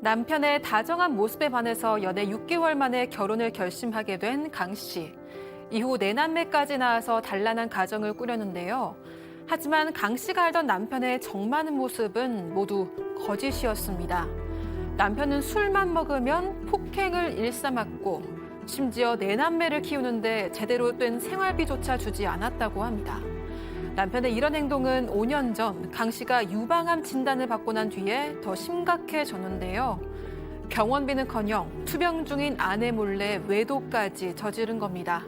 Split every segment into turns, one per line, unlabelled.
남편의 다정한 모습에 반해서 연애 6개월 만에 결혼을 결심하게 된 강 씨. 이후 네 내남매까지 낳아서 단란한 가정을 꾸렸는데요. 하지만 강 씨가 알던 남편의 정 많은 모습은 모두 거짓이었습니다. 남편은 술만 먹으면 폭행을 일삼았고 심지어 네 내남매를 키우는데 제대로 된 생활비조차 주지 않았다고 합니다. 남편의 이런 행동은 5년 전 강 씨가 유방암 진단을 받고 난 뒤에 더 심각해졌는데요. 병원비는커녕 투병 중인 아내 몰래 외도까지 저지른 겁니다.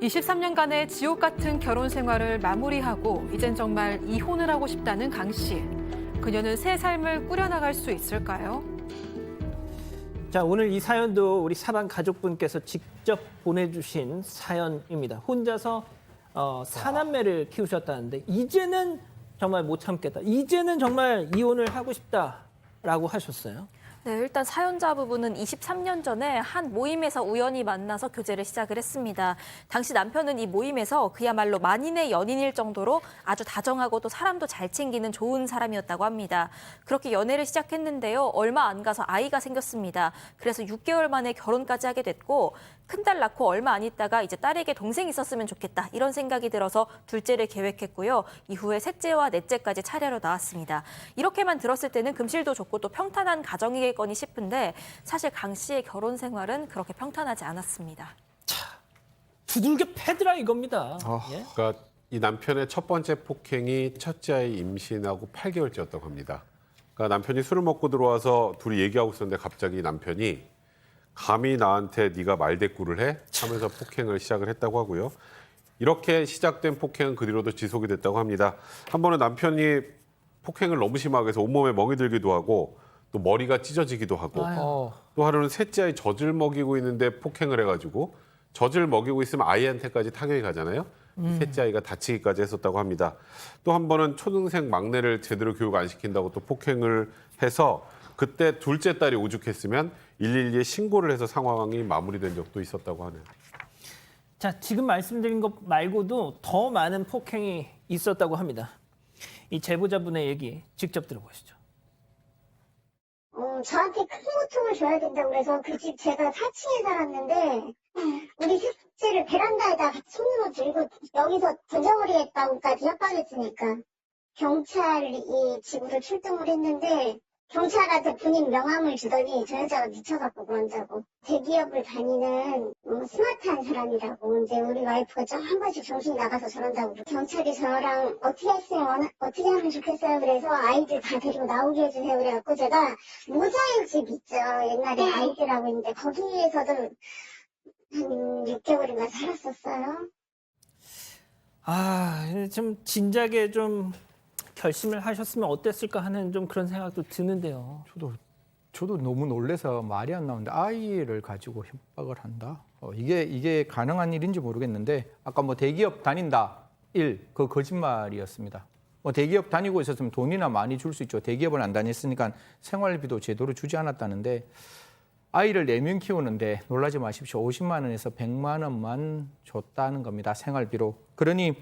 23년간의 지옥 같은 결혼 생활을 마무리하고 이젠 정말 이혼을 하고 싶다는 강 씨. 그녀는 새 삶을 꾸려나갈 수 있을까요?
자, 오늘 이 사연도 우리 사랑 가족분께서 직접 보내주신 사연입니다. 혼자서 어, 사남매를 키우셨다는데 이제는 정말 못 참겠다. 이제는 정말 이혼을 하고 싶다라고 하셨어요.
네, 일단 사연자 부부는 23년 전에 한 모임에서 우연히 만나서 교제를 시작을 했습니다. 당시 남편은 이 모임에서 그야말로 만인의 연인일 정도로 아주 다정하고 또 사람도 잘 챙기는 좋은 사람이었다고 합니다. 그렇게 연애를 시작했는데요. 얼마 안 가서 아이가 생겼습니다. 그래서 6개월 만에 결혼까지 하게 됐고 큰 딸 낳고 얼마 안 있다가 이제 딸에게 동생 있었으면 좋겠다 이런 생각이 들어서 둘째를 계획했고요. 이후에 셋째와 넷째까지 차례로 낳았습니다. 이렇게만 들었을 때는 금실도 좋고 또 평탄한 가정이겠거니 싶은데 사실 강 씨의 결혼 생활은 그렇게 평탄하지 않았습니다.
두들겨 패드라 이겁니다. 예?
그러니까 이 남편의 첫 번째 폭행이 첫째 아이 임신하고 8개월째였다고 합니다. 그러니까 남편이 술을 먹고 들어와서 둘이 얘기하고 있었는데 갑자기 남편이 감히 나한테 네가 말대꾸를 해? 하면서 폭행을 시작을 했다고 하고요. 이렇게 시작된 폭행은 그 뒤로도 지속이 됐다고 합니다. 한 번은 남편이 폭행을 너무 심하게 해서 온몸에 멍이 들기도 하고 또 머리가 찢어지기도 하고
어,
또 하루는 셋째 아이 젖을 먹이고 있는데 폭행을 해가지고 젖을 먹이고 있으면 아이한테까지 타격이 가잖아요. 이 셋째 아이가 다치기까지 했었다고 합니다. 또 한 번은 초등생 막내를 제대로 교육 안 시킨다고 또 폭행을 해서 그때 둘째 딸이 오죽했으면 112에 신고를 해서 상황이 마무리된 적도 있었다고 하네요.
자, 지금 말씀드린 것 말고도 더 많은 폭행이 있었다고 합니다. 이 제보자분의 얘기 직접 들어보시죠.
어, 저한테 큰 고통을 줘야 된다고 그래서 그 집 제가 4층에 살았는데 우리 셋째를 베란다에다 손으로 들고 여기서 던져버리 겠다고까지 협박했으니까 경찰이 집으로 출동을 했는데 경찰한테 본인 명함을 주더니 저 여자가 미쳐갖고 그런다고. 대기업을 다니는 어, 스마트한 사람이라고. 이제 우리 와이프가 좀 한 번씩 정신이 나가서 저런다고. 경찰이 저랑 어떻게 했으면 원하- 어떻게 하면 좋겠어요? 그래서 아이들 다 데리고 나오게 해주세요. 그래갖고 제가 모자의 집 있죠. 옛날에 아이들하고 있는데 거기에서도 한 6개월인가 살았었어요.
아, 좀 진작에 좀 결심을 하셨으면 어땠을까 하는 좀 그런 생각도 드는데요.
저도 저도 너무 놀래서 말이 안 나오는데 아이를 가지고 협박을 한다. 어, 이게 이게 가능한 일인지 모르겠는데 아까 뭐 대기업 다닌다 일 그 거짓말이었습니다. 뭐 대기업 다니고 있었으면 돈이나 많이 줄 수 있죠. 대기업을 안 다녔으니까 생활비도 제대로 주지 않았다는데 아이를 네 명 키우는데 놀라지 마십시오. 50만 원에서 100만 원만 줬다는 겁니다. 생활비로. 그러니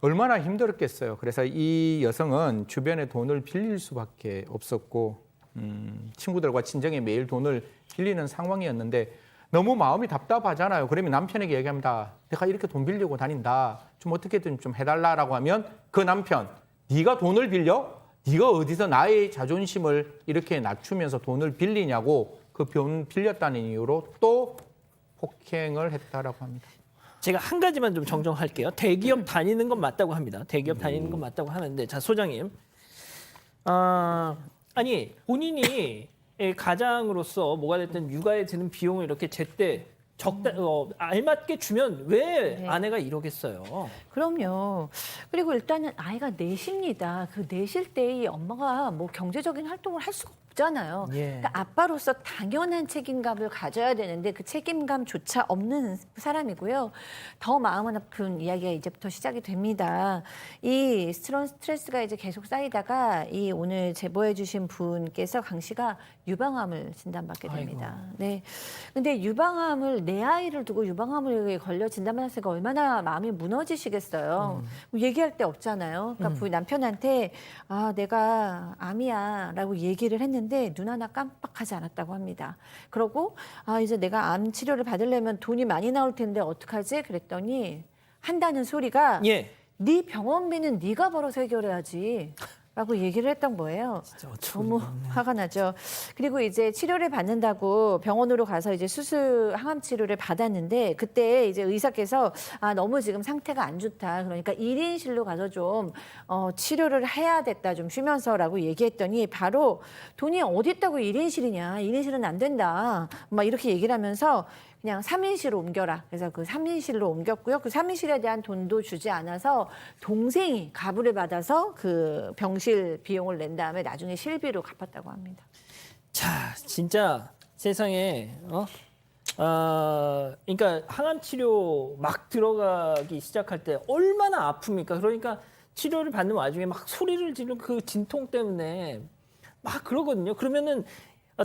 얼마나 힘들었겠어요. 그래서 이 여성은 주변에 돈을 빌릴 수밖에 없었고 음, 친구들과 친정에 매일 돈을 빌리는 상황이었는데 너무 마음이 답답하잖아요. 그러면 남편에게 얘기합니다. 내가 이렇게 돈 빌리고 다닌다. 좀 어떻게든 좀 해달라라고 하면 그 남편, 네가 돈을 빌려? 네가 어디서 나의 자존심을 이렇게 낮추면서 돈을 빌리냐고 그돈 빌렸다는 이유로 또 폭행을 했다라고 합니다.
제가 한 가지만 좀 정정할게요. 대기업 다니는 건 맞다고 합니다. 대기업 다니는 건 맞다고 하는데 자 소장님, 아 아니 본인이 예, 가장으로서 뭐가 됐든 육아에 드는 비용을 이렇게 제때 적다 어, 알맞게 주면 왜
네.
아내가 이러겠어요?
그럼요. 그리고 일단은 아이가 넷입니다. 그 넷일 때이 엄마가 뭐 경제적인 활동을 할 수가 없잖아요.
예.
그러니까 아빠로서 당연한 책임감을 가져야 되는데 그 책임감조차 없는 사람이고요. 더 마음은 아픈 이야기가 이제부터 시작이 됩니다. 이 스트레- 스트레스가 이제 계속 쌓이다가 이 오늘 제보해 주신 분께서 강 씨가 유방암을 진단받게 됩니다. 네. 근데 유방암을 내 아이를 두고 유방암을 걸려 진단받았으니까 얼마나 마음이 무너지시겠어요. 얘기할 데 없잖아요. 그러니까 부- 남편한테 아 내가 암이야라고 얘기를 했는데 했는데 눈 하나 깜빡하지 않았다고 합니다. 그러고 아 이제 내가 암 치료를 받으려면 돈이 많이 나올 텐데 어떡하지? 그랬더니 한다는 소리가
예.
네 병원비는 네가 벌어서 해결해야지. 라고 얘기를 했던 거예요. 너무. 화가 나죠. 그리고 이제 치료를 받는다고 병원으로 가서 이제 수술 항암 치료를 받았는데 그때 이제 의사께서 아 너무 지금 상태가 안 좋다. 그러니까 1인실로 가서 좀 어, 치료를 해야 됐다. 좀 쉬면서라고 얘기했더니 바로 돈이 어디 있다고 1인실이냐. 1인실은 안 된다. 막 이렇게 얘기를 하면서 그냥 3인실로 옮겨라. 그래서 그 3인실로 옮겼고요. 그 3인실에 대한 돈도 주지 않아서 동생이 가부를 받아서 그 병실 비용을 낸 다음에 나중에 실비로 갚았다고 합니다.
자, 진짜 세상에 어? 아, 그러니까 항암 치료 막 들어가기 시작할 때 얼마나 아픕니까? 그러니까 치료를 받는 와중에 막 소리를 지르는 그 진통 때문에 막 그러거든요. 그러면은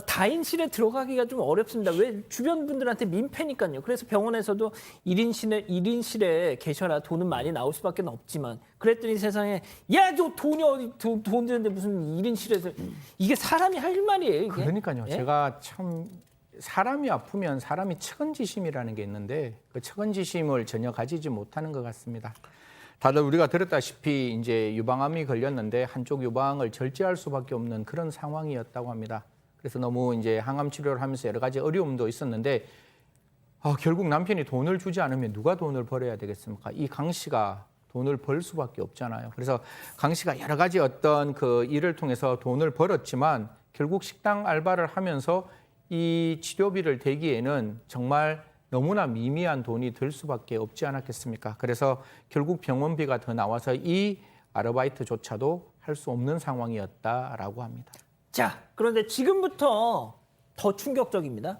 다인실에 들어가기가 좀 어렵습니다. 왜 주변 분들한테 민폐니까요. 그래서 병원에서도 1인실에 1인실에 계셔라 돈은 많이 나올 수밖에 없지만 그랬더니 세상에 야, 저 돈이 어디 돈, 돈 드는데 무슨 1인실에서 이게 사람이 할 말이에요, 이게.
그러니까요.
예?
제가 참 사람이 아프면 사람이 측은지심이라는 게 있는데 그 측은지심을 전혀 가지지 못하는 것 같습니다. 다들 우리가 들었다시피 이제 유방암이 걸렸는데 한쪽 유방을 절제할 수밖에 없는 그런 상황이었다고 합니다. 그래서 너무 이제 항암 치료를 하면서 여러 가지 어려움도 있었는데 아, 결국 남편이 돈을 주지 않으면 누가 돈을 벌어야 되겠습니까? 이 강 씨가 돈을 벌 수밖에 없잖아요. 그래서 강 씨가 여러 가지 어떤 그 일을 통해서 돈을 벌었지만 결국 식당 알바를 하면서 이 치료비를 대기에는 정말 너무나 미미한 돈이 들 수밖에 없지 않았겠습니까? 그래서 결국 병원비가 더 나와서 이 아르바이트조차도 할 수 없는 상황이었다라고 합니다.
자, 그런데 지금부터 더 충격적입니다.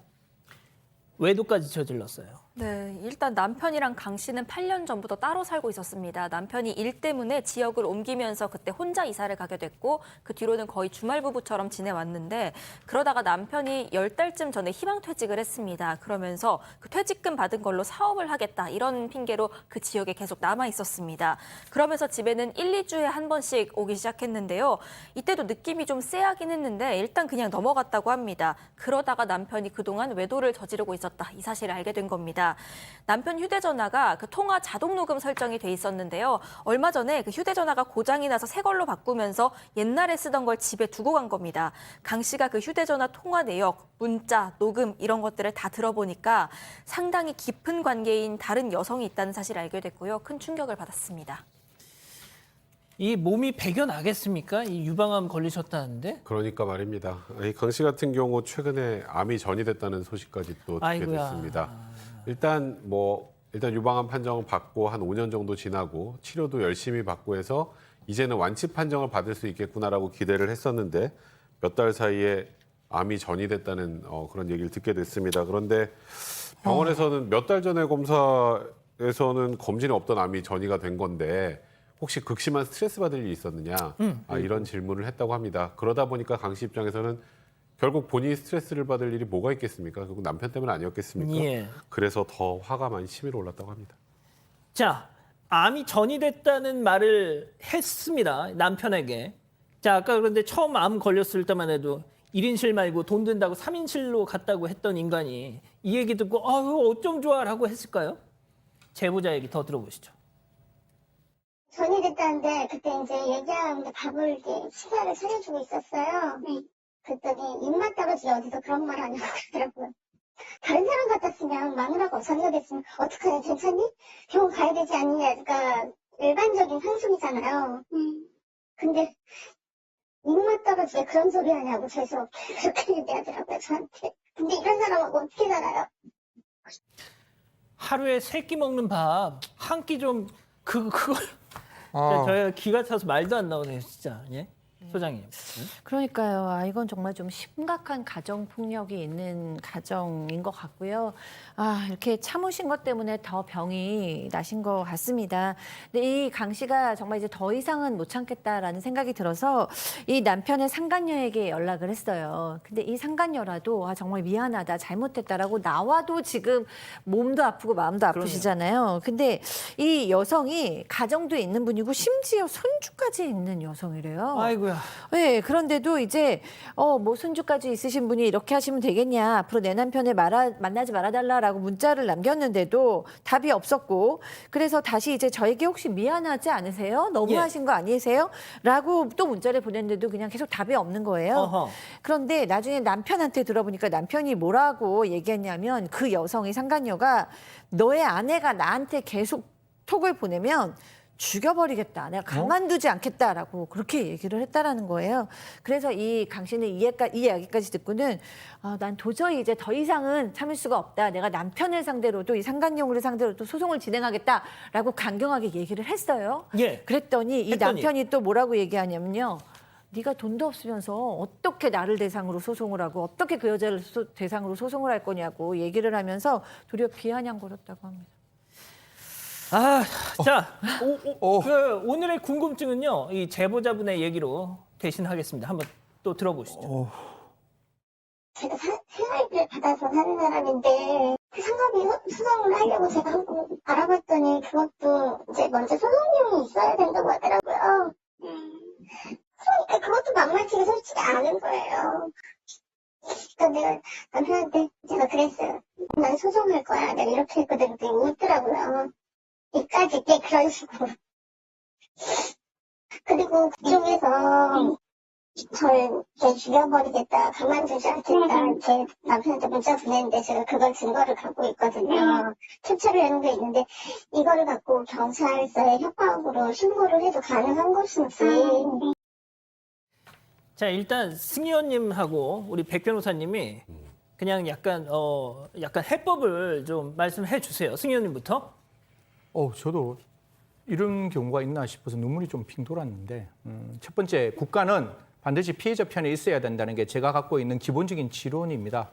외도까지 저질렀어요.
네, 일단 남편이랑 강 씨는 8년 전부터 따로 살고 있었습니다. 남편이 일 때문에 지역을 옮기면서 그때 혼자 이사를 가게 됐고 그 뒤로는 거의 주말 부부처럼 지내왔는데 그러다가 남편이 10달쯤 전에 희망 퇴직을 했습니다. 그러면서 그 퇴직금 받은 걸로 사업을 하겠다 이런 핑계로 그 지역에 계속 남아 있었습니다. 그러면서 집에는 1, 2주에 한 번씩 오기 시작했는데요. 이때도 느낌이 좀 쎄하긴 했는데 일단 그냥 넘어갔다고 합니다. 그러다가 남편이 그동안 외도를 저지르고 있었다 이 사실을 알게 된 겁 니다. 남편 휴대전화가 그 통화 자동 녹음 설정이 돼 있었는데요. 얼마 전에 그 휴대전화가 고장이 나서 새 걸로 바꾸면서 옛날에 쓰던 걸 집에 두고 간 겁니다. 강 씨가 그 휴대전화 통화 내역, 문자, 녹음 이런 것들을 다 들어보니까 상당히 깊은 관계인 다른 여성이 있다는 사실을 알게 됐고요. 큰 충격을 받았습니다.
이 몸이 배겨나겠습니까? 이 유방암 걸리셨다는데?
그러니까 말입니다. 이강씨 같은 경우 최근에 암이 전이됐다는 소식까지 또 듣게
아이고야.
됐습니다. 일단 뭐 일단 유방암 판정을 받고 한 5년 정도 지나고 치료도 열심히 받고 해서 이제는 완치 판정을 받을 수 있겠구나라고 기대를 했었는데 몇 달 사이에 암이 전이됐다는 어, 그런 얘기를 듣게 됐습니다. 그런데 병원에서는 몇 달 전에 검사에서는 검진이 없던 암이 전이가 된 건데 혹시 극심한 스트레스 받을 일이 있었느냐 아, 이런 질문을 했다고 합니다. 그러다 보니까 강 씨 입장에서는 결국 본인이 스트레스를 받을 일이 뭐가 있겠습니까? 결국 남편 때문 아니었겠습니까?
예.
그래서 더 화가 많이 치밀어 올랐다고 합니다.
자, 암이 전이 됐다는 말을 했습니다. 남편에게. 자, 아까 그런데 처음 암 걸렸을 때만 해도 1인실 말고 돈 든다고 3인실로 갔다고 했던 인간이 이 얘기 듣고 아유, 어쩜 좋아라고 했을까요? 제보자 얘기 더 들어보시죠.
전이 됐다는데 그때 이제 얘기하는데 밥을 이렇게 식사를 차려주고 있었어요. 그랬더니 입맛 떨어지게 어디서 그런 말 하냐고 그러더라고요. 다른 사람 같았으면 마누라가 전이가 됐으면 어떡하냐 괜찮니? 병원 가야 되지 않느냐 그러니까 일반적인 상식이잖아요. 근데 입맛 떨어지게 그런 소리 하냐고 죄송하게 그렇게 얘기하더라고요 저한테. 근데 이런 사람하고 어떻게 살아요?
하루에 세 끼 먹는 밥 한 끼 좀 그 그걸
아.
저희가 기가 차서 말도 안 나오네요, 진짜. 예? 소장님.
그러니까요. 아, 이건 정말 좀 심각한 가정 폭력이 있는 가정인 것 같고요. 아, 이렇게 참으신 것 때문에 더 병이 나신 것 같습니다. 근데 이 강 씨가 정말 이제 더 이상은 못 참겠다라는 생각이 들어서 이 남편의 상간녀에게 연락을 했어요. 근데 이 상간녀라도 아, 정말 미안하다, 잘못했다라고 나와도 지금 몸도 아프고 마음도 아프시잖아요. 근데 이 여성이 가정도 있는 분이고 심지어 손주까지 있는 여성이래요.
아이고야.
네, 그런데도 이제 어 뭐 손주까지 있으신 분이 이렇게 하시면 되겠냐 앞으로 내 남편을 말아, 만나지 말아달라라고 문자를 남겼는데도 답이 없었고 그래서 다시 이제 저에게 혹시 미안하지 않으세요? 너무
예.
하신 거 아니세요? 라고 또 문자를 보냈는데도 그냥 계속 답이 없는 거예요.
어허.
그런데 나중에 남편한테 들어보니까 남편이 뭐라고 얘기했냐면 그 여성의 상간녀가 너의 아내가 나한테 계속 톡을 보내면 죽여버리겠다. 내가 가만두지 않겠다라고 그렇게 얘기를 했다라는 거예요. 그래서 이 강 씨는 이, 얘가, 이 이야기까지 듣고는 아, 난 도저히 이제 더 이상은 참을 수가 없다. 내가 남편을 상대로도 이 상간녀를 상대로도 소송을 진행하겠다라고 강경하게 얘기를 했어요.
예.
그랬더니 이
했더니.
남편이 또 뭐라고 얘기하냐면요. 네가 돈도 없으면서 어떻게 나를 대상으로 소송을 하고 어떻게 그 여자를 소- 대상으로 소송을 할 거냐고 얘기를 하면서 도리어 비아냥거렸다고 합니다.
아, 자, 오, 오,
어.
그 오늘의 궁금증은요, 이 제보자분의 얘기로 대신하겠습니다. 한번 또 들어보시죠.
제가 사, 생활비를 받아서 사는 사람인데 그 상가비 소- 소송을 하려고 제가 한번 알아봤더니 그것도 이제 먼저 소송비용이 있어야 된다고 하더라고요. 음, 그러니까 그것도 만만치가 솔직히 않은 거예요. 그러니까 내가 남편한테 제가 그랬어요. 난 소송할 거야. 내가 이렇게 했거든. 근데 웃더라고요. 이까지 때 그런 식으로. 그리고 그중에서 저를 제 죽여버리겠다, 가만두지 않겠다, 제 남편한테 문자 보냈는데 제가 그걸 증거를 갖고 있거든요. 캡처를 해놓은 게 있는데 이거를 갖고 경찰서에 협박으로 신고를 해도 가능한 것인지
자, 일단 승의원님하고 우리 백 변호사님이 그냥 약간 어 약간 해법을 좀 말씀해 주세요. 승의원님부터.
어, 저도 이런 경우가 있나 싶어서 눈물이 좀 핑 돌았는데 음, 첫 번째 국가는 반드시 피해자 편에 있어야 된다는 게 제가 갖고 있는 기본적인 지론입니다.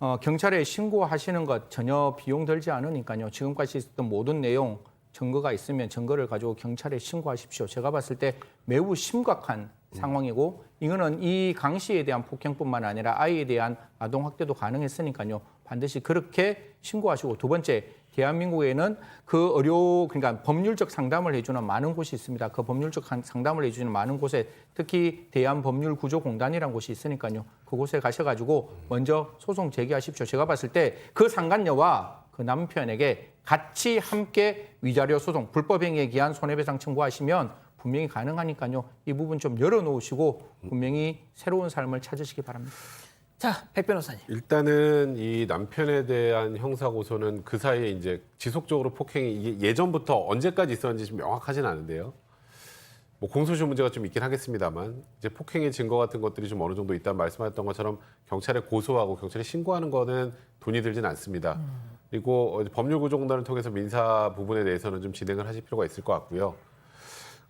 어, 경찰에 신고하시는 것 전혀 비용 들지 않으니까요. 지금까지 있었던 모든 내용 증거가 있으면 증거를 가지고 경찰에 신고하십시오. 제가 봤을 때 매우 심각한 상황이고 이거는 이 강 씨에 대한 폭행뿐만 아니라 아이에 대한 아동 학대도 가능했으니까요. 반드시 그렇게 신고하시고 두 번째 대한민국에는 그 의료 그러니까 법률적 상담을 해주는 많은 곳이 있습니다. 그 법률적 한- 상담을 해주는 많은 곳에 특히 대한법률구조공단이라는 곳이 있으니까요. 그곳에 가셔가지고 먼저 소송 제기하십시오. 제가 봤을 때 그 상간녀와 그 남편에게 같이 함께 위자료 소송 불법행위에 기한 손해배상 청구하시면 분명히 가능하니까요. 이 부분 좀 열어놓으시고 분명히 새로운 삶을 찾으시기 바랍니다.
자, 백 변호사님.
일단은 이 남편에 대한 형사 고소는 그 사이에 이제 지속적으로 폭행이 예전부터 언제까지 있었는지 좀 명확하진 않은데요. 뭐 공소시효 문제가 좀 있긴 하겠습니다만 이제 폭행의 증거 같은 것들이 좀 어느 정도 있다는 말씀하셨던 것처럼 경찰에 고소하고 경찰에 신고하는 거는 돈이 들진 않습니다. 그리고 어, 법률구조공단을 통해서 민사 부분에 대해서는 좀 진행을 하실 필요가 있을 것 같고요.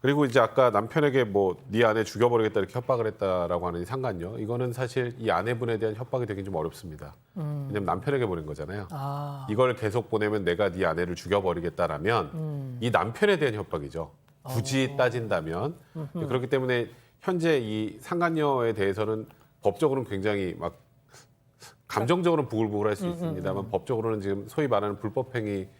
그리고 이제 아까 남편에게 뭐 네 아내 죽여버리겠다 이렇게 협박을 했다라고 하는 이 상관요. 이거는 사실 이 아내분에 대한 협박이 되긴 좀 어렵습니다. 왜냐면 남편에게 보낸 거잖아요.
아,
이걸 계속 보내면 내가 네 아내를 죽여버리겠다라면
음.
이 남편에 대한 협박이죠. 굳이
어.
따진다면 그렇기 때문에 현재 이 상간녀에 대해서는 법적으로는 굉장히 막 감정적으로는 부글부글할
음,
수 있습니다만 법적으로는 지금 소위 말하는 불법행위의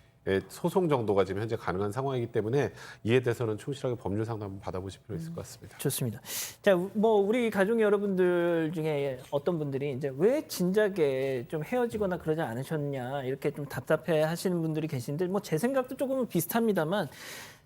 소송 정도가 지금 현재 가능한 상황이기 때문에 이에 대해서는 충실하게 법률 상담 받아보실 필요 있을 것 같습니다.
좋습니다. 자, 뭐 우리 가족 여러분들 중에 어떤 분들이 이제 왜 진작에 좀 헤어지거나 그러지 않으셨냐 이렇게 좀 답답해 하시는 분들이 계신데 뭐 제 생각도 조금은 비슷합니다만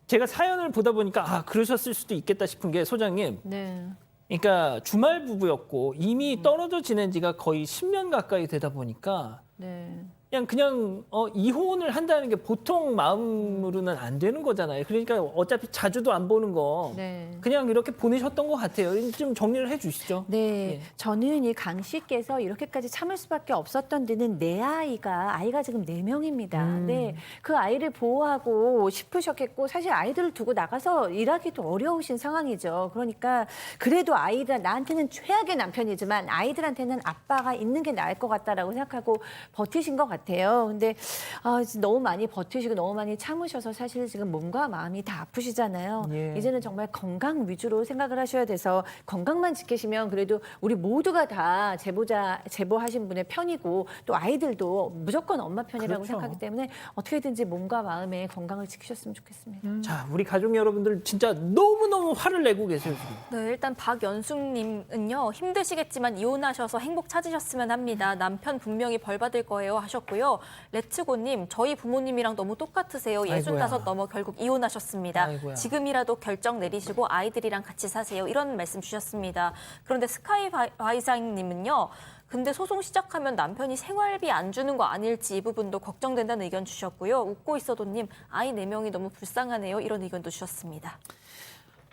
제가 사연을 보다 보니까 아, 그러셨을 수도 있겠다 싶은 게 소장님
네.
그러니까 주말 부부였고 이미 떨어져 지낸 지가 거의 10년 가까이 되다 보니까
네.
그냥 그냥 어, 이혼을 한다는 게 보통 마음으로는 안 되는 거잖아요. 그러니까 어차피 자주도 안 보는 거
네.
그냥 이렇게 보내셨던 것 같아요. 좀 정리를 해주시죠.
네,
예.
저는 이 강 씨께서 이렇게까지 참을 수밖에 없었던 데는 내 아이가 아이가 지금 네 명입니다.
음.
네, 그 아이를 보호하고 싶으셨겠고 사실 아이들을 두고 나가서 일하기도 어려우신 상황이죠. 그러니까 그래도 아이들 나한테는 최악의 남편이지만 아이들한테는 아빠가 있는 게 나을 것 같다라고 생각하고 버티신 것 같아요. 같아요. 근데 아, 너무 많이 버티시고 너무 많이 참으셔서 사실 지금 몸과 마음이 다 아프시잖아요.
예.
이제는 정말 건강 위주로 생각을 하셔야 돼서 건강만 지키시면 그래도 우리 모두가 다 제보자 제보하신 분의 편이고 또 아이들도 무조건 엄마 편이라고
그렇죠.
생각하기 때문에 어떻게든지 몸과 마음의 건강을 지키셨으면 좋겠습니다.
자, 우리 가족 여러분들 진짜 너무너무 화를 내고 계세요, 지금.
네, 일단 박연숙님은요 힘드시겠지만 이혼하셔서 행복 찾으셨으면 합니다. 남편 분명히 벌 받을 거예요 하셨고 요. 레츠고님 저희 부모님이랑 너무 똑같으세요.
아이고야.
예순 다섯 넘어 결국 이혼하셨습니다.
아이고야.
지금이라도 결정 내리시고 아이들이랑 같이 사세요. 이런 말씀 주셨습니다. 그런데 스카이 바이상님은요. 근데 소송 시작하면 남편이 생활비 안 주는 거 아닐지 이 부분도 걱정된다는 의견 주셨고요. 웃고 있어도님 아이 네명이 너무 불쌍하네요. 이런 의견도 주셨습니다.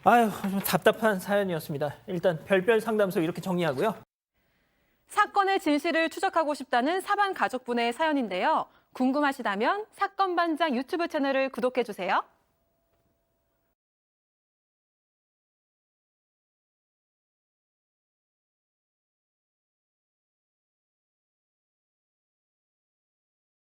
아유, 좀 답답한 사연이었습니다. 일단 별별 상담소 이렇게 정리하고요.
사건의 진실을 추적하고 싶다는 사반 가족분의 사연인데요. 궁금하시다면 사건 반장 유튜브 채널을 구독해 주세요.